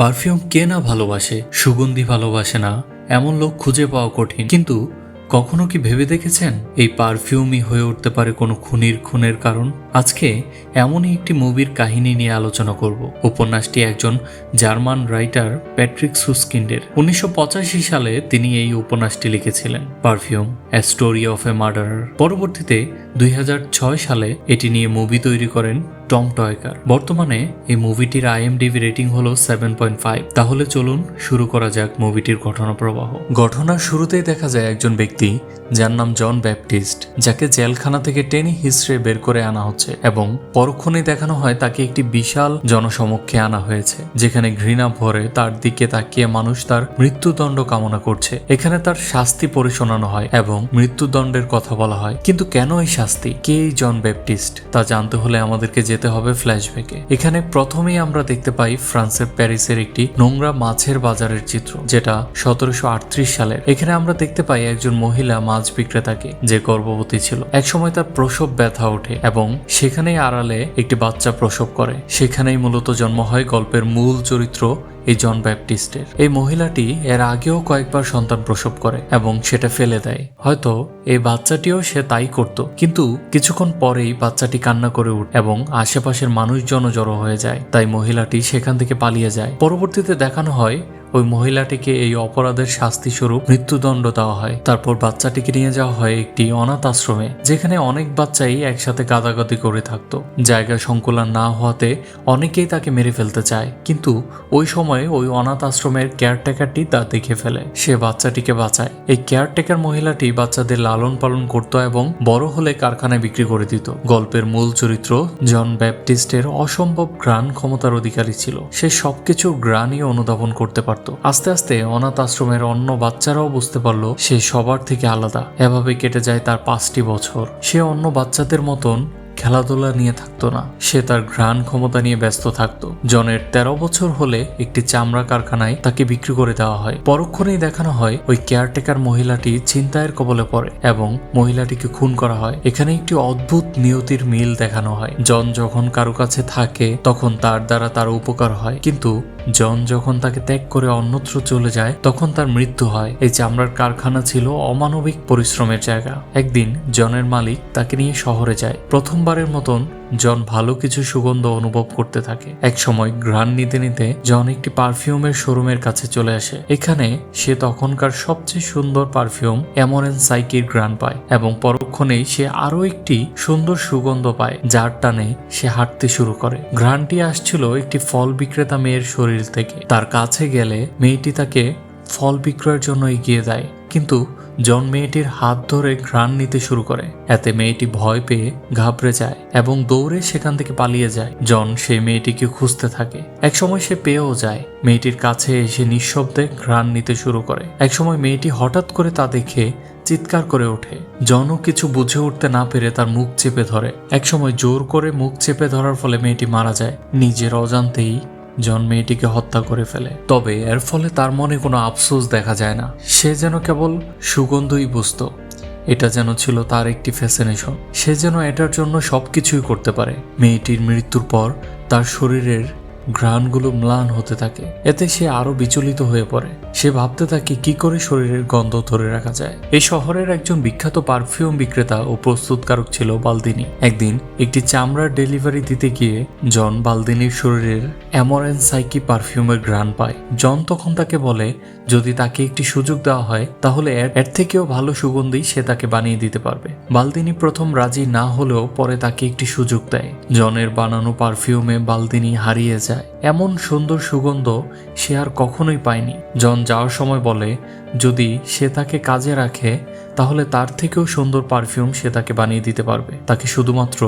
Perfume কে না ভালোবাসে, সুগন্ধি ভালোবাসে না, এমন লোক খুঁজে পাওয়া কঠিন। কিন্তু কখনো কি ভেবে দেখেছেন? এই পারফিউমই হয়ে উঠতে পারে কোনো খুনির খুনের কারণ? আজকে এমনই একটি মুভির কাহিনী নিয়ে আলোচনা করব। উপন্যাসটি একজন জার্মান রাইটার প্যাট্রিক সুস্কিন্ডের। উনিশশো পঁচাশি সালে তিনি এই উপন্যাসটি লিখেছিলেন, perfume a story of a murder পরবর্তীতে দুই হাজার ছয় সালে এটি নিয়ে মুভি তৈরি করেন টম টয়কার। বর্তমানে এই মুভিটির আইএমডিবি রেটিং হলো সেভেন পয়েন্ট ফাইভ। তাহলে চলুন শুরু করা যাক মুভিটির ঘটনা প্রবাহ ঘটনার শুরুতেই দেখা যায় একজন ব্যক্তি যার নাম জন ব্যাপটিস্ট, যাকে জেলখানা থেকে টেনে হিসড়ে বের করে আনা হচ্ছে এবং পরক্ষণেই দেখানো হয় তাকে একটি বিশাল জনসমক্ষে আনা হয়েছে, যেখানে ঘৃণা ভরে তার দিকে তাকিয়ে মানুষ তার মৃত্যুদণ্ড কামনা করছে। এখানে তার শাস্তি পরিশোনানো হয় এবং মৃত্যুদণ্ডের কথা বলা হয়। কিন্তু কেন এই শাস্তি? কে জন ব্যাপটিস্ট? তা জানতে হলে আমাদেরকে যেতে হবে ফ্ল্যাশব্যাকে। এখানে প্রথমেই আমরা দেখতে পাই ফ্রান্সের প্যারিসের একটি নোংরা মাছের বাজারের চিত্র, যেটা সতেরোশো আটত্রিশ সালের। এখানে আমরা দেখতে পাই একজন মহিলা মাছ বিক্রেতাকে, যে গর্ভবতী ছিল। একসময় তার প্রসব ব্যথা ওঠে এবং সেখানেই আড়ালে একটি বাচ্চা প্রসব করে। সেখানেই মূলত জন্ম হয় গল্পের মূল চরিত্র এই জন ব্যাপটিস্টের। এই মহিলাটি এর আগেও কয়েকবার সন্তান প্রসব করে এবং সেটা ফেলে দেয়। হয়তো এই বাচ্চাটিও সে তাই করত। কিন্তু কিছুক্ষণ পরেই বাচ্চাটি কান্না করে উঠ এবং আশেপাশের মানুষজনও জড়ো হয়ে যায়। তাই মহিলাটি সেখান থেকে পালিয়ে যায়। পরবর্তীতে দেখানো হয় ওই মহিলাটিকে এই অপরাধের শাস্তি স্বরূপ মৃত্যুদণ্ড দেওয়া হয়। তারপর বাচ্চাটিকে নিয়ে যাওয়া হয় একটি অনাথ আশ্রমে, যেখানে অনেক বাচ্চাই একসাথে গাদাগাদি করে থাকতো। জায়গা সংকুলন না হওয়াতে অনেকেই তাকে মেরে ফেলতে চায়, কিন্তু ওই সময়ে ওই অনাথ আশ্রমের কেয়ারটেকারটি তা দেখে ফেলে। সে বাচ্চাটিকে বাঁচায়। এই কেয়ারটেকার মহিলাটি বাচ্চাদের লালন পালন করত এবং বড় হলে কারখানায় বিক্রি করে দিত। গল্পের মূল চরিত্র জন ব্যাপটিস্টের অসম্ভব গ্রাণ ক্ষমতার অধিকারী ছিল। সে সবকিছু গ্রাণই অনুধাবন করতে পারত আস্তে আস্তে অনাথ আশ্রমের অন্য বাচ্চারাও বুঝতে পারল, সে সবার থেকে আলাদা। এভাবে কেটে যায় তার পাঁচটি বছর। সে অন্য বাচ্চাদের মতন খেলাধুলা নিয়ে থাকতো না। সে তার ঘ্রাণ ক্ষমতা নিয়ে ব্যস্ত থাকতো। জনের তেরো বছর হলে একটি চামড়া কারখানায় তাকে বিক্রি করে দেওয়া হয়। পরক্ষণেই দেখানো হয়, ওই কেয়ারটেকার মহিলাটি ছিনতাইয়ের কবলে পড়ে এবং মহিলাটিকে খুন করা হয়। এখানে একটি অদ্ভুত নিয়তির মিল দেখানো হয়। জন যখন কারও কাছে থাকে, তখন তার দ্বারা তার উপকার হয়। কিন্তু জন যখন তাকে ত্যাগ করে অন্যত্র চলে যায়, তখন তার মৃত্যু হয়। এই চামড়ার কারখানা ছিল অমানবিক পরিশ্রমের জায়গা। একদিন জনের মালিক তাকে নিয়ে শহরে যায়। প্রথমবারের মতন জন ভালো কিছু সুগন্ধ অনুভব করতে থাকে। এক সময় ঘ্রাণ নিতে নিতে জন একটি পারফিউমের শোরুমের কাছে চলে আসে। এখানে সে তখনকার সবচেয়ে সুন্দর পারফিউম এমরেন সাইকির ঘ্রাণ পায় এবং পরক্ষণেই সে আরও একটি সুন্দর সুগন্ধ পায়, যার টানে সে হাঁটতে শুরু করে। ঘ্রাণটি আসছিল একটি ফল বিক্রেতা মেয়ের শরীর থেকে। তার কাছে গেলে মেয়েটি তাকে ফল বিক্রয়ের জন্য এগিয়ে দেয়। কিন্তু জন মেয়েটির হাত ধরে ঘ্রাণ নিতে শুরু করে। এতে মেয়েটি ভয় পেয়ে ঘাবড়ে যায় এবং দৌড়ে সেখান থেকে পালিয়ে যায়। জন সেই মেয়েটিকে খুঁজতে থাকে। একসময় সে পেয়েও যায়। মেয়েটির কাছে এসে নিঃশব্দে ঘ্রাণ নিতে শুরু করে। একসময় মেয়েটি হঠাৎ করে তা দেখে চিৎকার করে ওঠে। জনও কিছু বুঝে উঠতে না পেরে তার মুখ চেপে ধরে। একসময় জোর করে মুখ চেপে ধরার ফলে মেয়েটি মারা যায়। নিজের অজান্তেই জন মেয়েটিকে হত্যা করে ফেলে। তবে এর ফলে তার মনে কোনো আফসোস দেখা যায় না। সে যেন কেবল সুগন্ধই বুঝত। এটা যেন ছিল তার একটি ফ্যাসিনেশন সে যেন এটার জন্য সবকিছুই করতে পারে। মেয়েটির মৃত্যুর পর তার শরীরের ঘ্রাণগুলো ম্লান হতে থাকে। এতে সে আরও বিচলিত হয়ে পড়ে। সে ভাবতে থাকে, কি করে শরীরের গন্ধ ধরে রাখা যায়? এই শহরের একজন বিখ্যাত পারফিউম বিক্রেতা ও প্রস্তুতকারক ছিল বালদিনী। একদিন একটি চামড়ার ডেলিভারি দিতে গিয়ে জন বালদিনীর শরীরের অ্যামোরেন সাইকি পারফিউমের ঘ্রাণ পায়। জন তখন তাকে বলে, যদি তাকে একটি সুযোগ দেওয়া হয়, তাহলে এর থেকেও ভালো সুগন্ধি সে তাকে বানিয়ে দিতে পারবে। বালদিনী প্রথম রাজি না হলেও পরে তাকে একটি সুযোগ দেয়। জনের বানানো পারফিউমে বালদিনী হারিয়ে যায়। এমন সুন্দর সুগন্ধ সে আর কখনোই পায়নি। জন যাওয়ার সময় বলে, যদি সে তাকে কাজে রাখে তাহলে তার থেকেও সুন্দর পারফিউম সে তাকে বানিয়ে দিতে পারবে। তাকে শুধুমাত্র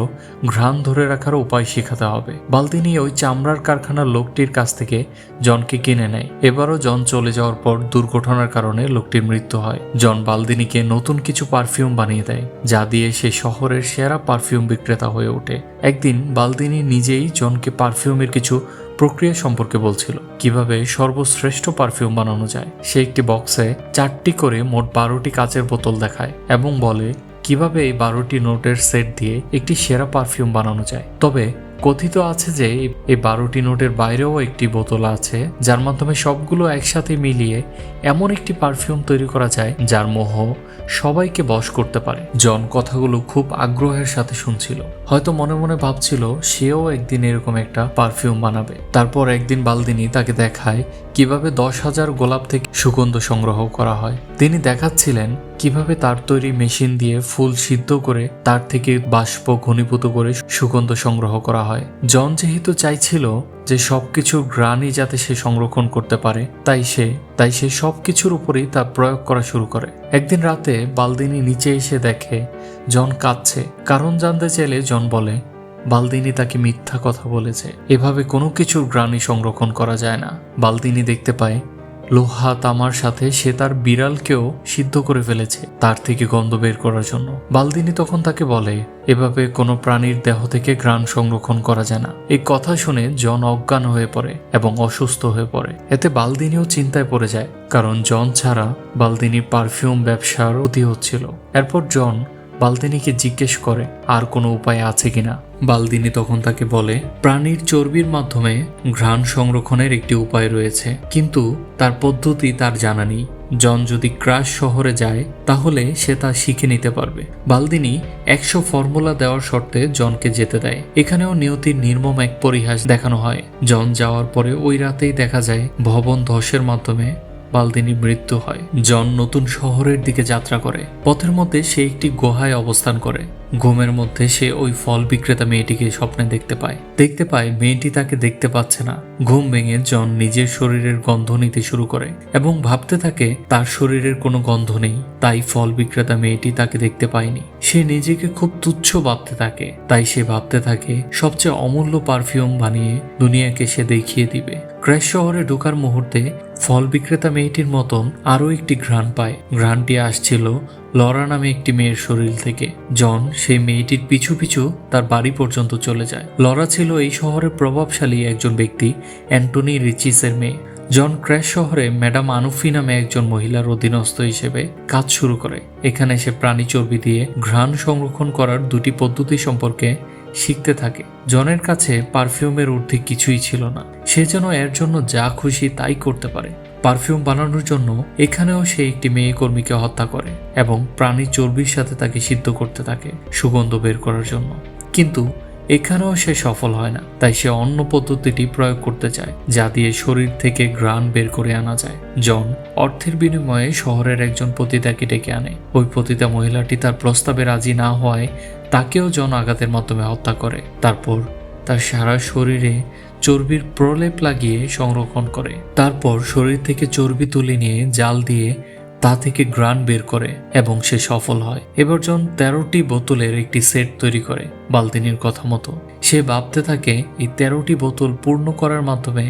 ঘ্রাণ ধরে রাখার উপায় শেখাতে হবে। বালতিনি ওই চামড়ার কারখানার লোকটির কাছ থেকে জনকে কিনে নেয়। এবারও জন চলে যাওয়ার পর দুর্ঘটনার কারণে লোকটির মৃত্যু হয়। জন বালদিনীকে নতুন কিছু পারফিউম বানিয়ে দেয়, যা দিয়ে সে শহরের সেরা পারফিউম বিক্রেতা হয়ে ওঠে। একদিন বালদিনী নিজেই জনকে পারফিউমের কিছু প্রক্রিয়া সম্পর্কে বলছিল, কীভাবে সর্বশ্রেষ্ঠ পারফিউম বানানো যায়। সে একটি বক্সে চারটি করে মোট বারোটি কাচের বোতল দেখায় এবং বলে, কীভাবে এই বারোটি নোটের সেট দিয়ে একটি সেরা পারফিউম বানানো যায়। তবে কথিত আছে যে এই বারোটি নোটের বাইরেও একটি বোতল আছে, যার মাধ্যমে সবগুলো একসাথে মিলিয়ে এমন একটি পারফিউম তৈরি করা যায় যার মোহ সবাইকে বশ করতে পারে। জন কথাগুলো খুব আগ্রহের সাথে শুনছিল। হয়তো মনে মনে ভাবছিল, সেও একদিন এরকম একটা পারফিউম বানাবে। তারপর একদিন বালদিনী তাকে দেখায় কীভাবে দশ হাজার গোলাপ থেকে সুগন্ধ সংগ্রহ করা হয়। তিনি দেখাচ্ছিলেন কীভাবে তার তৈরি মেশিন দিয়ে ফুল সিদ্ধ করে তার থেকে বাষ্প ঘনীভূত করে সুগন্ধ সংগ্রহ করা হয়? জন যেহেতু চাইছিল যে সবকিছু গ্রানই যাতে সে সংরক্ষণ করতে পারে, তাই সে তাই সে সবকিছুর উপরেই তা প্রয়োগ করা শুরু করে। একদিন রাতে বালদিনী নিচে এসে দেখে জন কাঁদছে, কারণ জানতে চাইলে জন বলে, বালদিনী তাকে মিথ্যা কথা বলেছে। এভাবে কোনো কিছুর গ্রানি সংরক্ষণ করা যায় না। বালদিনী দেখতে পায় লোহা তামার সাথে সে তার বিড়ালকেও সিদ্ধ করে ফেলেছে, তার থেকে গন্ধ বের করার জন্য। বালদিনী তখন তাকে বলে, এভাবে কোনো প্রাণীর দেহ থেকে গ্রাণ সংরক্ষণ করা যায় না। এই কথা শুনে জন অজ্ঞান হয়ে পড়ে এবং অসুস্থ হয়ে পড়ে। এতে বালদিনীও চিন্তায় পড়ে যায়, কারণ জন ছাড়া বালদিনীর পারফিউম ব্যবসার অতি হচ্ছিল। এরপর জন বালদিনীকে জিজ্ঞেস করে, আর কোনো উপায় আছে কিনা? বালদিনী তখন তাকে বলে, প্রাণীর চর্বির মাধ্যমে ঘ্রাণ সংরক্ষণের একটি উপায় রয়েছে। কিন্তু তার পদ্ধতি তার জানা নেই। জন যদি ক্রাশ শহরে যায়, তাহলে সে তা শিখে নিতে পারবে। বালদিনী একশো ফর্মুলা দেওয়ার শর্তে জনকে যেতে দেয়। এখানেও নিয়তির নির্মম এক পরিহাস দেখানো হয়। জন যাওয়ার পরে ওই রাতেই দেখা যায়, ভবন ধসের মাধ্যমে বালদিনী মৃত্যু হয়। জন নতুন শহরের দিকে যাত্রা করে। পথের মধ্যে সে একটি গুহায় অবস্থান করে। ঘুমের মধ্যে সে ওই ফল বিক্রেতা মেয়েটিকে স্বপ্নে দেখতে পায়। দেখতে পায়, মেয়েটি তাকে দেখতে পাচ্ছে না। ঘুম ভেঙে জন নিজের শরীরের গন্ধ নিতে শুরু করে এবং ভাবতে থাকে, তার শরীরের কোনো গন্ধ নেই, তাই ফল বিক্রেতা মেয়েটি তাকে দেখতে পায়নি। সে নিজেকে খুব তুচ্ছ ভাবতে থাকে, তাই সে ভাবতে থাকে, সবচেয়ে অমূল্য পারফিউম বানিয়ে দুনিয়াকে সে দেখিয়ে দিবে। ক্র্যাশ শহরে ঢোকার মুহূর্তে ফল বিক্রেতা মেয়েটির মতন আরও একটি ঘ্রাণ পায়। ঘ্রাণটি আসছিল লরা নামে একটি মেয়ের শরীর থেকে। জন, সেই মেয়েটির পিছু পিছু তার বাড়ি পর্যন্ত চলে যায়। লরা ছিল এই শহরের প্রভাবশালী একজন ব্যক্তি, অ্যান্টনি রিচিসের মেয়ে। জন ক্র্যাশ শহরে ম্যাডাম আনুফি নামে একজন মহিলার অধীনস্থ হিসেবে কাজ শুরু করে। এখানে সে প্রাণী চর্বি দিয়ে ঘ্রাণ সংরক্ষণ করার দুটি পদ্ধতি সম্পর্কে শিখতে থাকে। জনের কাছে পারফিউমের ঊর্ধ্বে কিছুই ছিল না। সে যেন এর জন্য যা খুশি তাই করতে পারে। পারফিউম বানানোর জন্য এখানেও সে একটি মেয়ে কর্মীকে হত্যা করে এবং প্রাণী চর্বির সাথে তাকে সিদ্ধ করতে থাকে, সুগন্ধ বের করার জন্য। কিন্তু এখানেও সে সফল হয় না, তাই সে অন্য পদ্ধতিটি প্রয়োগ করতে চায়, যা দিয়ে শরীর থেকে গ্রান বের করে আনা যায়। জন অর্থের বিনিময়ে শহরের একজন পতিতাকে ডেকে আনে। ওই পতিতা মহিলাটি তার প্রস্তাবে রাজি না হওয়ায় তাকেও জন আঘাতের মাধ্যমে হত্যা করে। তারপর তার সারা শরীরে চর্বির প্রলেপ লাগিয়ে সংরক্ষণ করে। তারপর শরীর থেকে চর্বি তুলে নিয়ে জাল দিয়ে তা থেকে গ্রান বের করে এবং সে সফল হয়। এবার জন তেরোটি বোতলের একটি সেট তৈরি করে, বালতিনির কথা মতো। সে ভাবতে থাকে, এই তেরোটি বোতল পূর্ণ করার মাধ্যমে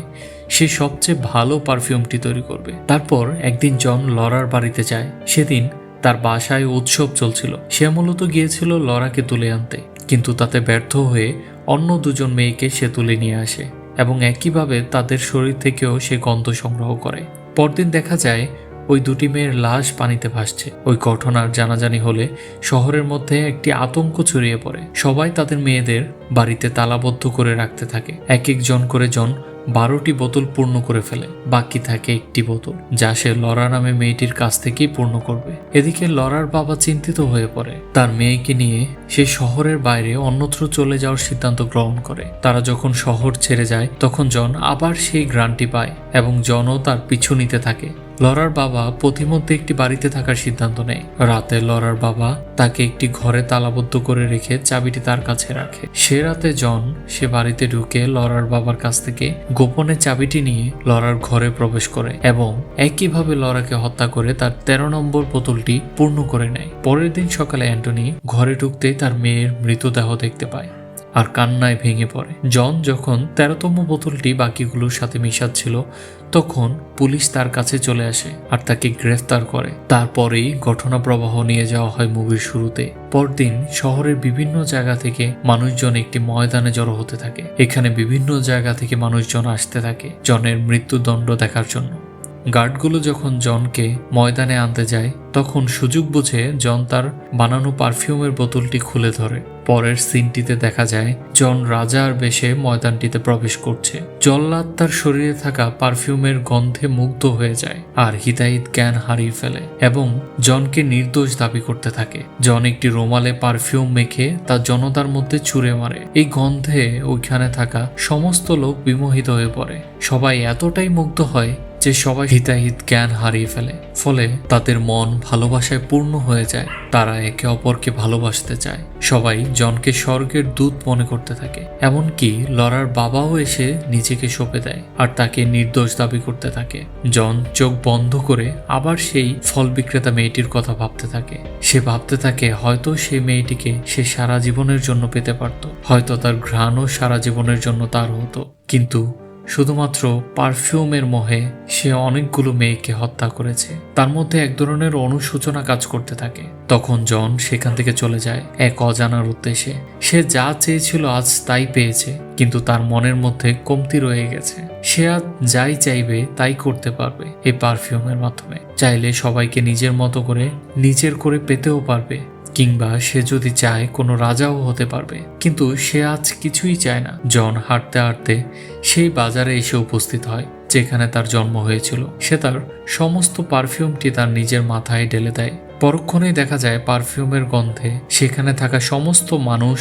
সে সবচেয়ে ভালো পারফিউমটি তৈরি করবে। তারপর একদিন জন লরার বাড়িতে যায়। সেদিন তার বাসায় উৎসব চলছিল। সে মূলত গিয়েছিল লরাকে তুলে আনতে, কিন্তু তাতে ব্যর্থ হয়ে অন্য দুজন মেয়েকে সে তুলে নিয়ে আসে এবং একইভাবে তাদের শরীর থেকেও সে গন্ধ সংগ্রহ করে। পরদিন দেখা যায় ওই দুটি মেয়ের লাশ পানিতে ভাসছে। ওই ঘটনার জানাজানি হলে শহরের মধ্যে একটি আতঙ্ক ছড়িয়ে পড়ে। সবাই তাদের মেয়েদের বাড়িতে তালাবদ্ধ করে রাখতে থাকে। এক একজন করে জন বারোটি বোতল পূর্ণ করে ফেলে। বাকি থাকে একটি বোতল, যা সে লরা নামে মেয়েটির কাছ থেকেই পূর্ণ করবে। এদিকে লরার বাবা চিন্তিত হয়ে পড়ে। তার মেয়েকে নিয়ে সে শহরের বাইরে অন্যত্র চলে যাওয়ার সিদ্ধান্ত গ্রহণ করে। তারা যখন শহর ছেড়ে যায়, তখন জন আবার সেই গ্রান্টি পায় এবং জনও তার পিছু নিতে থাকে। লরার বাবা প্রতিমধ্যে একটি বাড়িতে থাকার সিদ্ধান্ত নেয়। রাতে লরার বাবা তাকে একটি ঘরে তালাবদ্ধ করে রেখে চাবিটি তার কাছে রাখে। সে রাতে জন সে বাড়িতে ঢুকে লরার বাবার কাছ থেকে গোপনে চাবিটি নিয়ে লরার ঘরে প্রবেশ করে এবং একইভাবে লরাকে হত্যা করে তার তেরো নম্বর বোতলটি পূর্ণ করে নেয়। পরের দিন সকালে অ্যান্টনি ঘরে ঢুকতেই তার মেয়ের মৃতদেহ দেখতে পায় আর কান্নায় ভেঙে পড়ে। জন যখন তেরোতম বোতলটি বাকিগুলোর সাথে মিশাচ্ছিল তখন পুলিশ তার কাছে চলে আসে আর তাকে গ্রেফতার করে। তারপরেই ঘটনা প্রবাহ নিয়ে যাওয়া হয় মুভির শুরুতে। পরদিন শহরের বিভিন্ন জায়গা থেকে মানুষজন একটি ময়দানে জড়ো হতে থাকে। এখানে বিভিন্ন জায়গা থেকে মানুষজন আসতে থাকে, জনের মৃত্যুদণ্ড দেখার জন্য। গার্ডগুলো যখন জনকে ময়দানে আনতে যায়, তখন সুযোগ বুঝে জন তার বানানো পারফিউমের বোতলটি খুলে ধরে। পরের সিনটিতে দেখা যায়, জন রাজার বেশে ময়দানটিতে প্রবেশ করছে। জল্লাদ তার শরীরে থাকা পারফিউমের গন্ধে মুগ্ধ হয়ে যায় আর হিতাহিত জ্ঞান হারিয়ে ফেলে এবং জনকে নির্দোষ দাবি করতে থাকে। জন একটি রোমালে পারফিউম মেখে তা জনতার মধ্যে ছুঁড়ে মারে। এই গন্ধে ওইখানে থাকা সমস্ত লোক বিমোহিত হয়ে পড়ে। সবাই এতটাই মুগ্ধ হয় যে সবাই হিতাহিত জ্ঞান হারিয়ে ফেলে, ফলে তাদের মন ভালোবাসায় পূর্ণ হয়ে যায়। তারা একে অপরকে ভালোবাসতে চায়। সবাই জনকে স্বর্গের দূত মনে করতে থাকে। এমনকি লরার বাবাও এসে নিজেকে সঁপে দেয় আর তাকে নির্দোষ দাবি করতে থাকে। জন চোখ বন্ধ করে আবার সেই ফল বিক্রেতা মেয়েটির কথা ভাবতে থাকে। সে ভাবতে থাকে হয়তো সেই মেয়েটিকে সে সারা জীবনের জন্য পেতে পারত। হয়তো তার ঘ্রাণও সারা জীবনের জন্য তার হতো। কিন্তু শুধুমাত্র পারফিউমের মোহে সে অনেকগুলো মেয়েকে হত্যা করেছে। তার মধ্যে এক ধরনের অনুশোচনা কাজ করতে থাকে। তখন জন সেখান থেকে চলে যায় এক অজানার উদ্দেশ্যে। সে যা চেয়েছিল আজ তাই পেয়েছে, কিন্তু তার মনের মধ্যে কমতি রয়ে গেছে। সে আজ যাই চাইবে তাই করতে পারবে এই পারফিউমের মাধ্যমে। চাইলে সবাইকে নিজের মতো করে, নিজের করে পেতেও পারবে। কিংবা সে যদি চায় কোনো রাজাও হতে পারবে, কিন্তু সে আজ কিছুই চায় না। জন হাঁটতে হাঁটতে সেই বাজারে এসে উপস্থিত হয়, যেখানে তার জন্ম হয়েছিল। সে তার সমস্ত পারফিউমটি তার নিজের মাথায় ঢেলে দেয়। পরক্ষণেই দেখা যায় পারফিউমের গন্ধে সেখানে থাকা সমস্ত মানুষ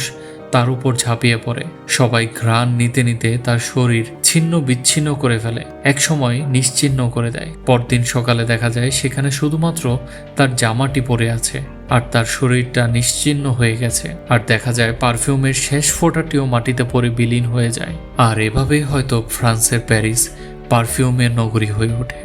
তার উপর ঝাঁপিয়ে পড়ে। সবাই ঘ্রাণ নিতে নিতে তার শরীর ছিন্ন বিচ্ছিন্ন করে ফেলে, একসময় নিশ্চিহ্ন করে দেয়। পরদিন সকালে দেখা যায় সেখানে শুধুমাত্র তার জামাটি পরে আছে। আর তার শরীরটা নিশ্চিন্ন হয়ে গেছে। আর দেখা যায় পারফিউমের শেষ ফোঁটাটিও মাটিতে পড়ে বিলীন হয়ে যায়। আর এভাবেই হয়তো ফ্রান্সের প্যারিস পারফিউমের নগরী হয়ে ওঠে।